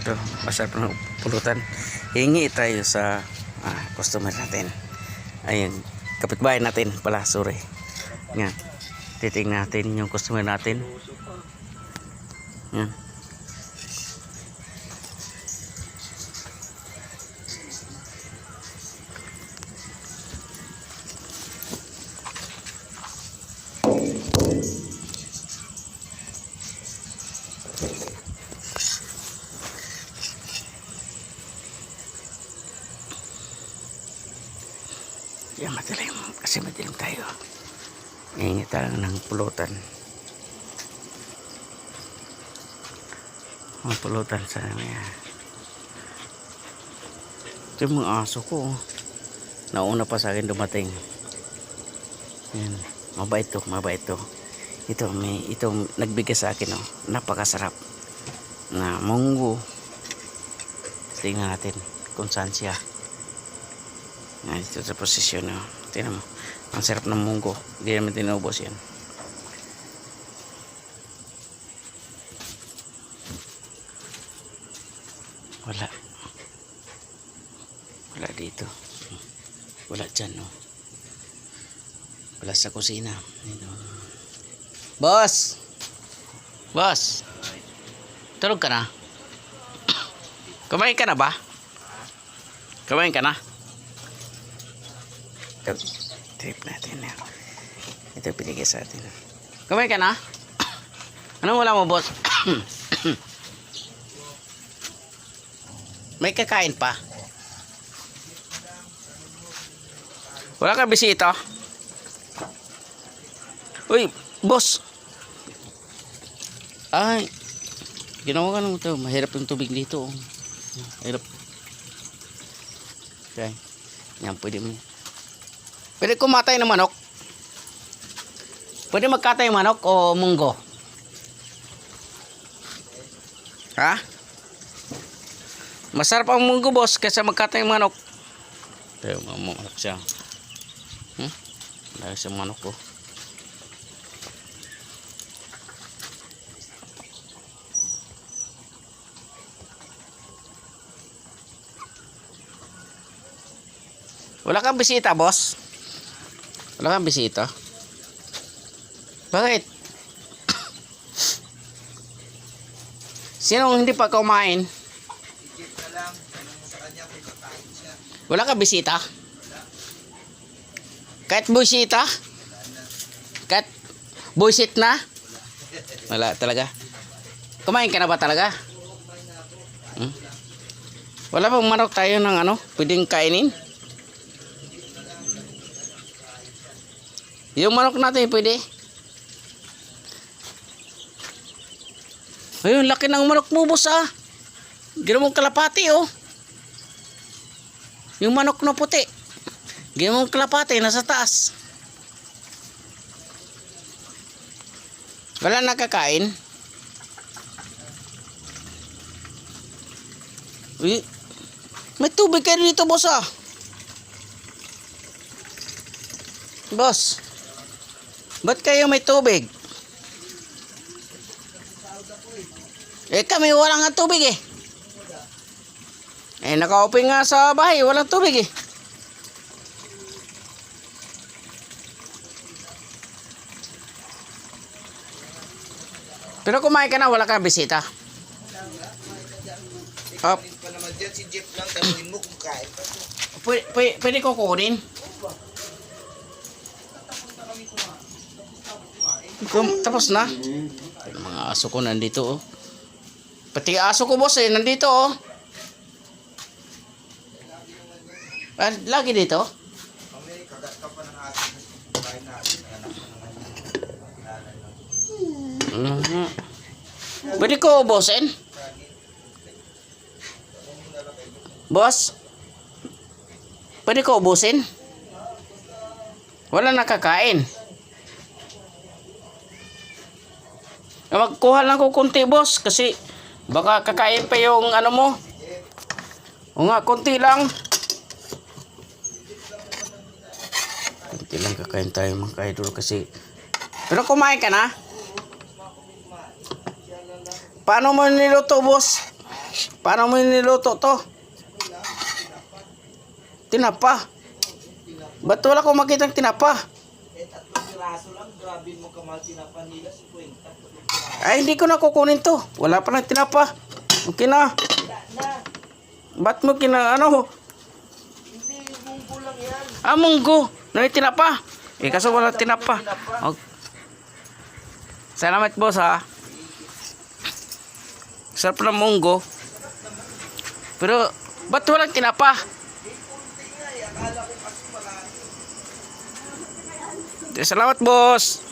Ito, masarap ng pulutan. Hingi tayo sa ah, customer natin. Ayun, kapitbahay natin pala, sorry. Yan. Titingnan natin yung customer natin. Yan. Yan, madilim. Kasi madilim tayo. Hingi tayo ng pulutan. Ang pulutan sa mga. Ito yung mga aso ko. oh. Nauna pa sa akin dumating. Yan. Mabait to, mabait to. Ito, may, ito, nagbigay sa akin, oh. Napakasarap. Na munggo. Tingnan natin kung saan siya. Yan, dito sa posisyon, oh. Tingnan mo. Ang sarap ng munggo. Hindi naman tinubos yan. Wala. Wala dito. Wala dyan, no. Wala sa kusina. Dito. Boss! Boss! Tulog ka na? Kumain ka na ba? Kumain ka na? Trip natin na. Ito binigay sa atin. Kumain ka na? Anong wala mo, boss? May kakain pa. Wala ka bisita? Uy, boss. Ay, ginawa ka naman ito. Mahirap yung tubig dito. oh. Mahirap. Okay. Yan, pwede mo. Pwede kumatay ng manok. Pwede magkatay ng manok o munggo. Ha? Masarap ang munggo, boss, kaysa magkatay ng manok. Tayo, mamanok siya. Hmm? Dahil sa manok ko. Wala kang bisita, boss? Wala kang bisita? Bakit? Sino hindi pa kumain? Wala ka bisita? Kahit busita? Kahit busit na? Wala talaga. Kumain ka na ba talaga? Hmm? Wala bang manok tayo ng ano? Pwedeng kainin? Yung manok natin pwede. Ayun, laki ng manok mo, boss ah. Ginawa mong kalapati oh. Yung manok na puti. Ginawa mong kalapati, nasa taas. Wala nakakain. Uy, may tubig kayo dito, boss ah. Boss, ba't kayo may tubig? Eh kami wala nga tubig eh. Eh naka-open nga sa bahay, walang tubig eh. Pero kumain ka na, wala kang bisita. Oh, pa to. pwede, pwede, pwede ko kunin? Kum, tapos na. Mga aso ko nandito oh. Pati aso ko boss eh, nandito oh. Ah, lagi dito? Naman. Mhm. Pwede ko ubusin? Boss? Pwede ko ubusin? Wala nakakain. Magkuha lang ko konti, boss, kasi baka kakain pa yung ano mo. O nga, konti lang. Konti lang kakain tayo mga ka-idol kasi pero kumain ka na? Paano mo niluto, boss? Paano mo niluto to? Tinapa. Ba't wala ko makitang tinapa? Tatlong piraso lang. Grabe mo kamahal tinapa nila. 50. Tatlong piraso. Ay, hindi ko na kukunin to. Wala pa ng tinapa. Okay na. Wala na. Ba't mo kina, ano? Hindi, munggo lang yan. Ah, munggo. Na may tinapa. Eh, kaso wala tinapa. Oh. Salamat, boss, ha. Sarap ng munggo. Pero, ba't walang tinapa? Kunti nga. Akala ko. Salamat, boss.